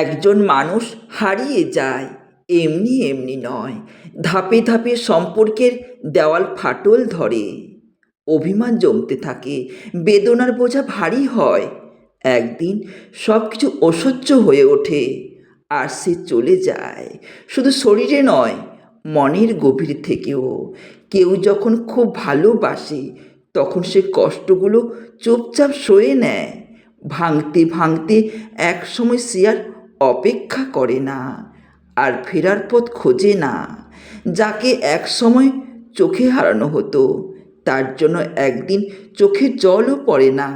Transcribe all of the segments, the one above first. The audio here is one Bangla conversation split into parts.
একজন মানুষ হারিয়ে যায়, এমনি এমনি নয়। ধাপে ধাপে সম্পর্কের দেওয়াল ফাটল ধরে। অভিমান জমতে থাকে, বেদনার বোঝা ভারী হয়। একদিন সব কিছু অসহ্য হয়ে ওঠে, আর সে চলে যায়। শুধু শরীরে নয়, মনের গভীর থেকেও। কেউ যখন খুব ভালোবাসে, তখন সে কষ্টগুলো চুপচাপ সয়ে নেয়। ভাঙতে ভাঙতে এক সময় সে আর অপেক্ষা করে না আর ফেরার পথ খোঁজে না। যাকে এক সময় চোখে হারানো হতো, তার জন্য একদিন চোখে জলও পড়ে না।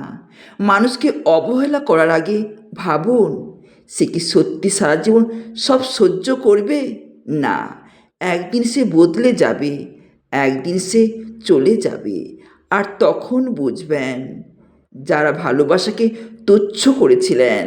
মানুষকে অবহেলা করার আগে ভাবুন, সে কি সত্যি সারা জীবন সব সহ্য করবে? না, একদিন সে বদলে যাবে, একদিন সে চলে যাবে, আর তখন বুঝবেন। যারা ভালোবাসাকে তুচ্ছ করেছিলেন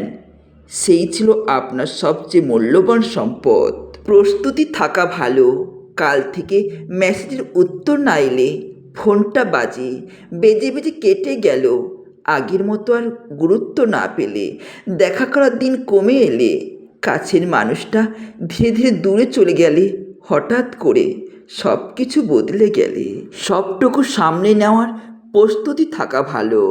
সেই ছিল আপনার সবচেয়ে মূল্যবান সম্পদ। প্রস্তুতি থাকা ভালো। কাল থেকে মেসেজের উত্তর না এলে ফোনটা বাজে, বেজে বেজে কেটে গেল। আগের মতো আর গুরুত্ব না পেলে, দেখা করার দিন কমে এলে, কাছের মানুষটা ধীরে ধীরে দূরে চলে গেলে, হঠাৎ করে সব কিছু বদলে গেলে। সবটুকু সামনে নেওয়ার প্রস্তুতি থাকা ভালো।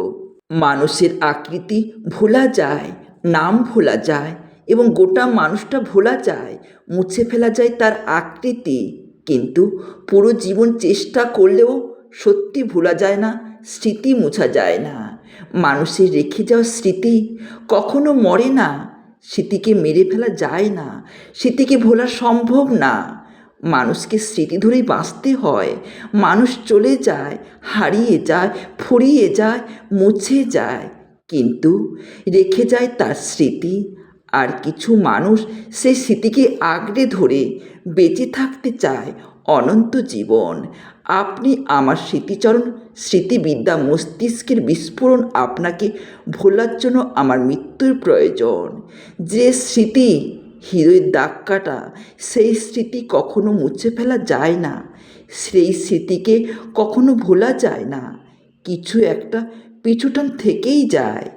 মানুষের আকৃতি ভোলা যায় নাম ভোলা যায় এবং গোটা মানুষটা ভোলা যায়, মুছে ফেলা যায় তার আকৃতি। কিন্তু পুরো জীবন চেষ্টা করলেও সত্যি ভোলা যায় না, স্মৃতি মোছা যায় না। মানুষের রেখে যাওয়া স্মৃতি কখনো মরে না, স্মৃতিকে মেরে ফেলা যায় না, স্মৃতিকে ভোলা সম্ভব না। মানুষকে স্মৃতি ধরেই বাঁচতে হয়, মানুষ চলে যায়, হারিয়ে যায়, ফুরিয়ে যায়, মুছে যায়। কিন্তু রেখে যায় তার স্মৃতি। আর কিছু মানুষ সেই স্মৃতিকে আঁকড়ে ধরে বেঁচে থাকতে চায় অনন্ত জীবন। আপনি আমার স্মৃতিচরণ, স্মৃতিবিদ্যা মস্তিষ্কের বিস্ফোরণ আপনাকে ভোলার জন্য আমার মৃত্যুর প্রয়োজন। যে স্মৃতি হৃদয়ের দাগ কাটা, সেই স্মৃতি কখনো মুছে ফেলা যায় না। সেই স্মৃতিকে কখনো ভোলা যায় না। কিছু একটা পিছুটান থেকেই যায়।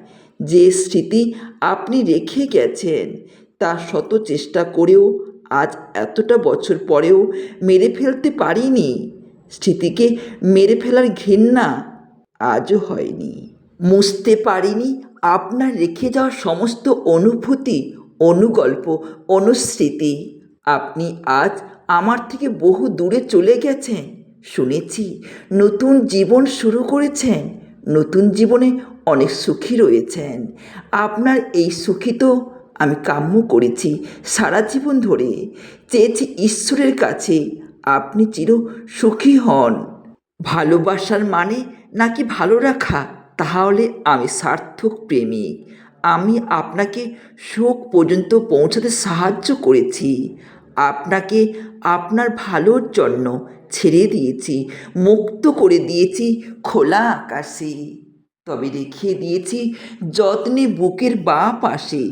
যে স্মৃতি আপনি রেখে গেছেন, তা শত চেষ্টা করেও আজ এতটা বছর পরেও মেরে ফেলতে পারিনি। স্মৃতিকে মেরে ফেলার ঘৃণা আজও হয়নি। মুছতে পারিনি আপনার রেখে যাওয়া সমস্ত অনুভূতি, অনুগল্প, অনুস্মৃতি। আপনি আজ আমার থেকে বহু দূরে চলে গেছেন, শুনেছি নতুন জীবন শুরু করেছেন। নতুন জীবনে অনেক সুখী রয়েছেন। আপনার এই সুখী তো আমি কাম্য করেছি সারা জীবন ধরে। চেয়েছি ঈশ্বরের কাছে আপনি চির সুখী হন। ভালোবাসার মানে নাকি ভালো রাখা? তাহলে আমি সার্থক প্রেমিক। আমি আপনাকে সুখ পর্যন্ত পৌঁছাতে সাহায্য করেছি। আপনাকে আপনার ভালোর জন্য ছেড়ে দিয়েছি, মুক্ত করে দিয়েছি খোলা আকাশে। তবে রেখে দিয়েছি যত্নে বুকের বাঁ পাশে।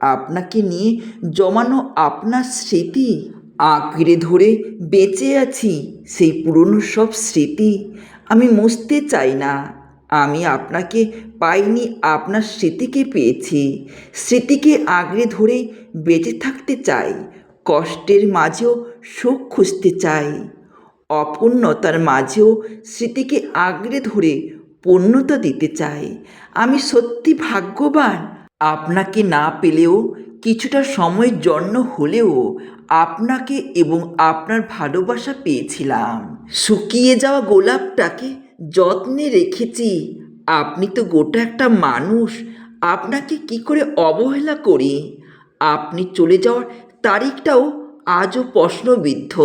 আপনাকে নিয়ে জমানো আপনার স্মৃতি, আঁকড়ে ধরে বেঁচে আছি সেই পুরনো সব স্মৃতি। আমি মুছতে চাই না, আমি আপনাকে পাইনি আপনার স্মৃতিকে পেয়েছি। স্মৃতিকে আঁকড়ে ধরে বেঁচে থাকতে চাই কষ্টের মাঝেও সুখ খুঁজতে চাই অপূর্ণতার মাঝেও স্মৃতিকে আঁকড়ে ধরে পূর্ণতা দিতে চাই আমি সত্যি ভাগ্যবান। আপনাকে না পেলেও কিছুটা সময়ের জন্য হলেও আপনাকে এবং আপনার ভালোবাসা পেয়েছিলাম। শুকিয়ে যাওয়া গোলাপটাকে যত্নে রেখেছি। আপনি তো গোটা একটা মানুষ। আপনাকে কি করে অবহেলা করি? আপনি চলে যাওয়ার তারিখটাও আজও প্রশ্নবিদ্ধ।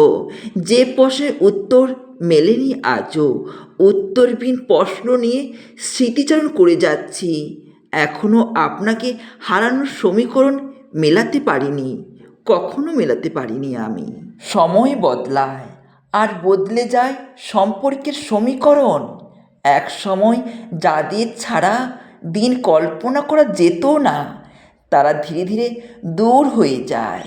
যে প্রশ্নের উত্তর মেলেনি আজও। উত্তরবিহীন প্রশ্ন নিয়ে স্মৃতিচারণ করে যাচ্ছি। এখনও আপনাকে হারানোর সমীকরণ মেলাতে পারিনি। কখনো মেলাতে পারিনি আমি। সময় বদলায়। আর বদলে যায় সম্পর্কের সমীকরণ। এক সময় যাদের ছাড়া দিন কল্পনা করা যেত না, তারা ধীরে ধীরে দূর হয়ে যায়।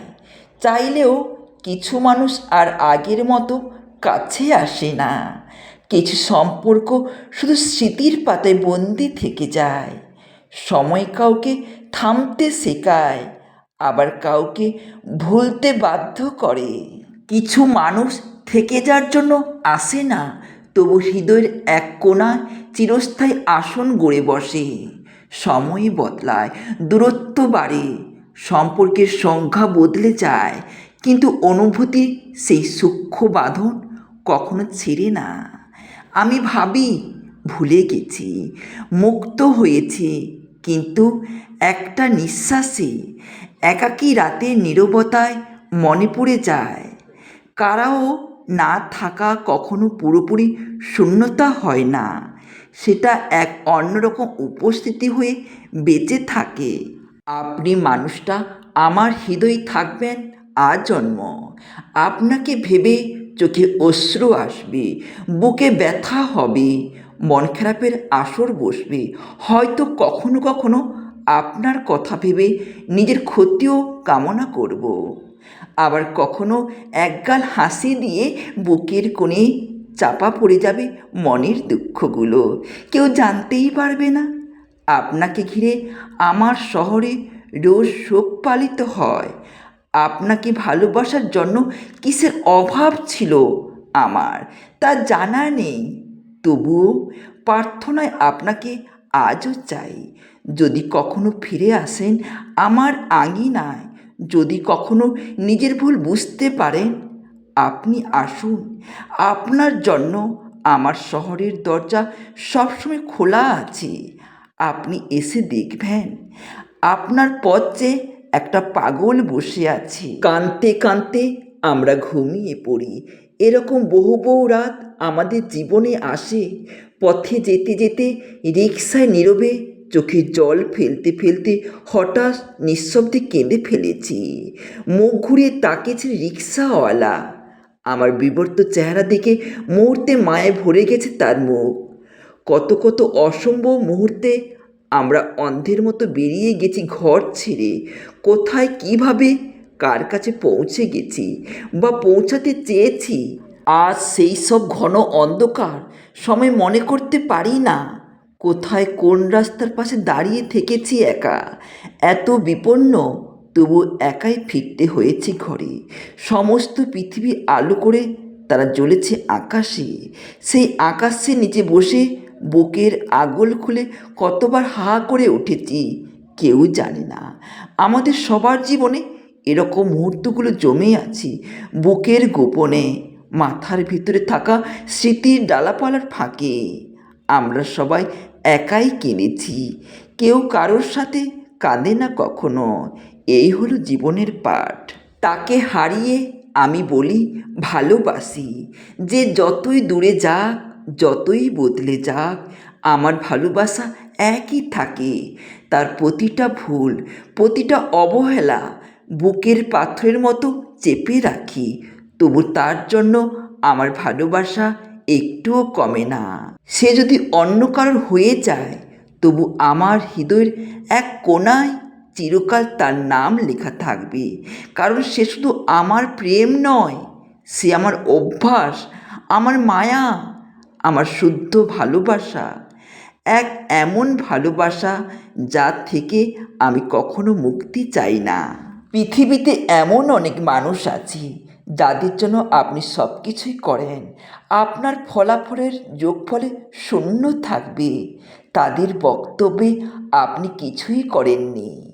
চাইলেও কিছু মানুষ আর আগের মতো কাছে আসে না। কিছু সম্পর্ক শুধু স্মৃতির পাতায় বন্দি থেকে যায়। সময় কাউকে থামতে শেখায়, আবার কাউকে ভুলতে বাধ্য করে। কিছু মানুষ থেকে যার জন্য আসে না, তবু হৃদয়ের এক কোণায় চিরস্থায়ী আসন গড়ে বসে। সময় বদলায়, দূরত্ব বাড়ে। সম্পর্কের সংখ্যা বদলে যায়, কিন্তু অনুভূতি সেই সূক্ষ্ম বাঁধন কখনো ছেড়ে না। আমি ভাবি, ভুলে গেছি, মুক্ত হয়েছি, কিন্তু একটা নিঃশ্বাসে একাকী রাতের নীরবতায় মনে পড়ে যায়, কারাও না থাকা কখনো পুরোপুরি শূন্যতা হয় না, সেটা এক অন্যরকম উপস্থিতি হয়ে বেঁচে থাকে। আপনি মানুষটা, আমার হৃদয়ে থাকবেন আজন্ম। আপনাকে ভেবে চোখে অশ্রু আসবে, বুকে ব্যথা হবে, মন খারাপের আসর বসবে। হয়তো কখনো কখনো আপনার কথা ভেবে নিজের ক্ষতিও কামনা করব। আবার কখনো একগাল হাসি দিয়ে বুকের কোণে চাপা পড়ে যাবে মনের দুঃখগুলো। কেউ জানতেই পারবে না আপনাকে ঘিরে আমার শহরে রোজ শোক পালিত হয়। আপনাকে ভালোবাসার জন্য কিসের অভাব ছিল আমার, তা জানা নেই। তবুও প্রার্থনায় আপনাকে আজও চাই। যদি কখনো ফিরে আসেন আমার আঙিনায়, যদি কখনো নিজের ভুল বুঝতে পারেন, আপনি আসুন। আপনার জন্য আমার শহরের দরজা সবসময় খোলা আছে। আপনি এসে দেখবেন আপনার পথ একটা পাগল বসে আছে। কানতে কানতে আমরা ঘুমিয়ে পড়ি। এরকম বহু বহু রাত আমাদের জীবনে আসে। পথে যেতে যেতে রিক্সায় নীরবে চোখে জল ফেলতে ফেলতে হঠাৎ নিঃশব্দে কেঁদে ফেলেছি। মুখ ঘুরিয়ে তাকিয়েছে রিক্সাওয়ালা আমার বিবর্ত চেহারা দেখে মুহূর্তে মায়ে ভরে গেছে তার মুখ। কত কত অসম্ভব মুহূর্তে আমরা অন্ধের মতো বেরিয়ে গেছি ঘর ছেড়ে। কোথায়, কীভাবে, কার কাছে পৌঁছে গেছি বা পৌঁছাতে চেয়েছি? আজ সেই সব ঘন অন্ধকার সময় মনে করতে পারি না। কোথায়, কোন রাস্তার পাশে দাঁড়িয়ে থেকেছি একা? এত বিপন্ন, তবু একাই ফিরতে হয়েছে ঘরে। সমস্ত পৃথিবী আলো করে তারা জ্বলেছে আকাশে। সেই আকাশের নিচে বসে বুকের আগল খুলে কতবার হা করে উঠেছি, কেউ জানে না। আমাদের সবার জীবনে এরকম মুহূর্তগুলো জমে আছে। বুকের গোপনে, মাথার ভিতরে থাকা স্মৃতির ডালাপালার ফাঁকে আমরা সবাই একাই কিনেছি কেউ কারোর সাথে কাঁদে না কখনো। এই হলো জীবনের পাঠ। তাকে হারিয়ে আমি বলি ভালোবাসি। যে যতই দূরে যাক যতই বদলে যাক, আমার ভালোবাসা একই থাকে। তার প্রতিটা ভুল, প্রতিটা অবহেলা বুকের পাথরের মতো চেপে রাখি, তবু তার জন্য আমার ভালোবাসা একটুও কমে না। সে যদি অন্য কারোর হয়ে যায়, তবু আমার হৃদয়ের এক কোনায় চিরকাল তার নাম লেখা থাকবে। কারণ সে শুধু আমার প্রেম নয়, সে আমার অভ্যাস, আমার মায়া আমার শুদ্ধ ভালোবাসা। এক এমন ভালোবাসা যা থেকে আমি কখনো মুক্তি চাই না। পৃথিবীতে এমন অনেক মানুষ আছে, যাদের জন্য আপনি সব কিছুই করেন। আপনার ফলাফলের যোগফলে শূন্য থাকবে। তাদের বক্তব্যে আপনি কিছুই করেননি।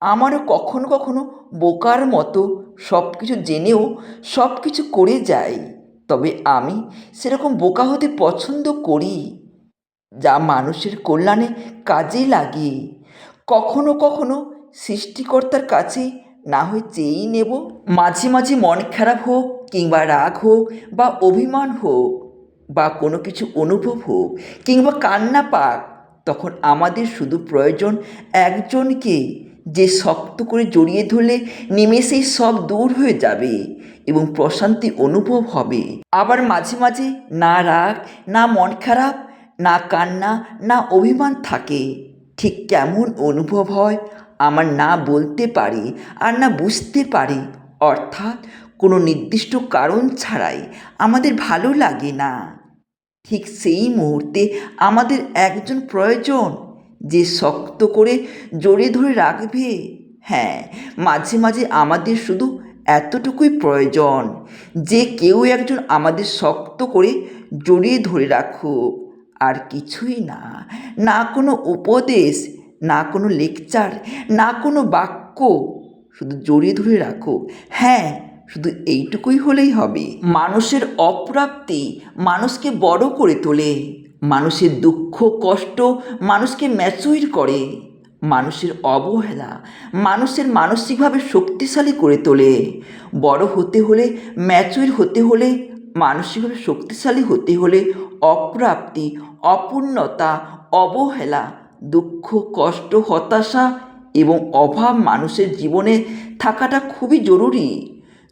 আমারও কখনো কখনো বোকার মতো সব কিছু জেনেও সব কিছু করে যাই। তবে আমি সেরকম বোকা হতে পছন্দ করি যা মানুষের কল্যাণে কাজে লাগে। কখনো কখনো সৃষ্টিকর্তার কাছে না হয় চেয়েই নেব। মাঝে মাঝে মন খারাপ হোক কিংবা রাগ হোক বা অভিমান হোক বা কোনো কিছু অনুভব হোক কিংবা কান্না পাক, তখন আমাদের শুধু প্রয়োজন একজনকে যে শক্ত করে জড়িয়ে ধরলে নিমেষেই সব দূর হয়ে যাবে এবং প্রশান্তি অনুভব হবে। আবার মাঝে মাঝে না রাগ, না মন খারাপ, না কান্না, না অভিমান থাকে। ঠিক কেমন অনুভব হয় আমার না বলতে পারি আর না বুঝতে পারি। অর্থাৎ কোনো নির্দিষ্ট কারণ ছাড়াই আমাদের ভালো লাগে না। ঠিক সেই মুহূর্তে আমাদের একজন প্রয়োজন যে শক্ত করে জড়িয়ে ধরে রাখবে? হ্যাঁ মাঝে মাঝে আমাদের শুধু এতটুকুই প্রয়োজন যে কেউ একজন আমাদের শক্ত করে জড়িয়ে ধরে রাখুক। আর কিছুই না না কোনো উপদেশ, না কোনো লেকচার, না কোনো বাক্য, শুধু জড়িয়ে ধরে রাখো হ্যাঁ শুধু এইটুকুই হলেই হবে। মানুষের অপ্রাপ্তি মানুষকে বড় করে তোলে। মানুষের দুঃখ, কষ্ট মানুষকে ম্যাচুইর করে। মানুষের অবহেলা মানুষের মানসিকভাবে শক্তিশালী করে তোলে। বড় হতে হলে ম্যাচুইর হতে হলে, মানসিকভাবে শক্তিশালী হতে হলে অপ্রাপ্তি, অপূর্ণতা, অবহেলা, দুঃখ, কষ্ট, হতাশা এবং অভাব মানুষের জীবনে থাকাটা খুবই জরুরি।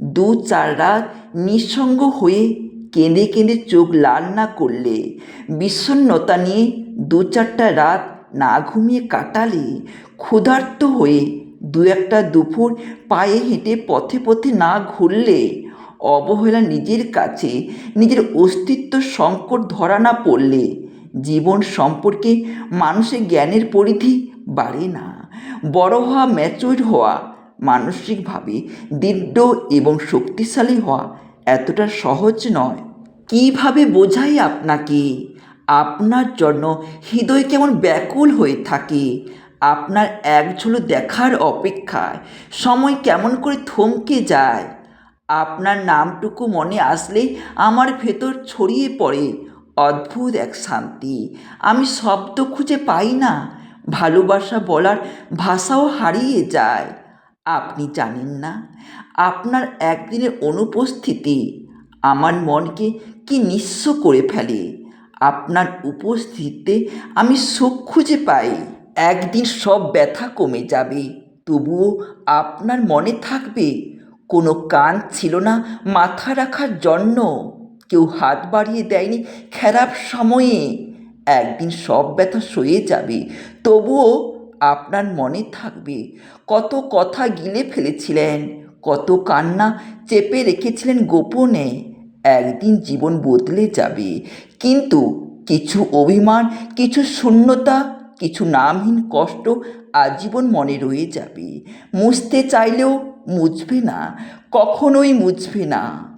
দু চার রাত নিঃসঙ্গ হয়ে কেঁদে কেঁদে চোখ লাল না করলে? বিষণ্ণতা নিয়ে দু চারটা রাত না ঘুমিয়ে কাটালে? ক্ষুধার্ত হয়ে দু একটা দুপুর পায়ে হেঁটে পথে পথে না ঘুরলে? অবহেলা নিজের কাছে, নিজের অস্তিত্ব সংকট ধরা না পড়লে? জীবন সম্পর্কে মানুষের জ্ঞানের পরিধি বাড়ে না। বড় হওয়া ম্যাচুর হওয়া, মানসিকভাবে দৃঢ় এবং শক্তিশালী হওয়া এতটা সহজ নয়। কীভাবে বোঝাই আপনাকে? আপনার জন্য হৃদয় কেমন ব্যাকুল হয়ে থাকে। আপনার এক ঝলক দেখার অপেক্ষায় সময় কেমন করে থমকে যায়। আপনার নামটুকু মনে আসলেই আমার ভেতর ছড়িয়ে পড়ে। অদ্ভুত এক শান্তি। আমি শব্দ খুঁজে পাই না। ভালোবাসা বলার ভাষাও হারিয়ে যায়। আপনি জানেন না? আপনার একদিনের অনুপস্থিতি আমার মনকে কি নিঃস্ব করে ফেলে? আপনার উপস্থিতিতে আমি সুখ খুঁজে পাই। একদিন সব ব্যথা কমে যাবে। তবুও আপনার মনে থাকবে, কোনো কান ছিল না মাথা রাখার জন্য। কেউ হাত বাড়িয়ে দেয়নি খারাপ সময়ে। একদিন সব ব্যথা সয়ে যাবে। তবুও আপনার মনে থাকবে। কত কথা গিলে ফেলেছিলেন, কত কান্না চেপে রেখেছিলেন গোপনে। একদিন জীবন বদলে যাবে। কিন্তু কিছু অভিমান, কিছু শূন্যতা, কিছু নামহীন কষ্ট আজীবন মনে রয়ে যাবে। মুছতে চাইলেও মুছবে না, কখনোই মুছবে না।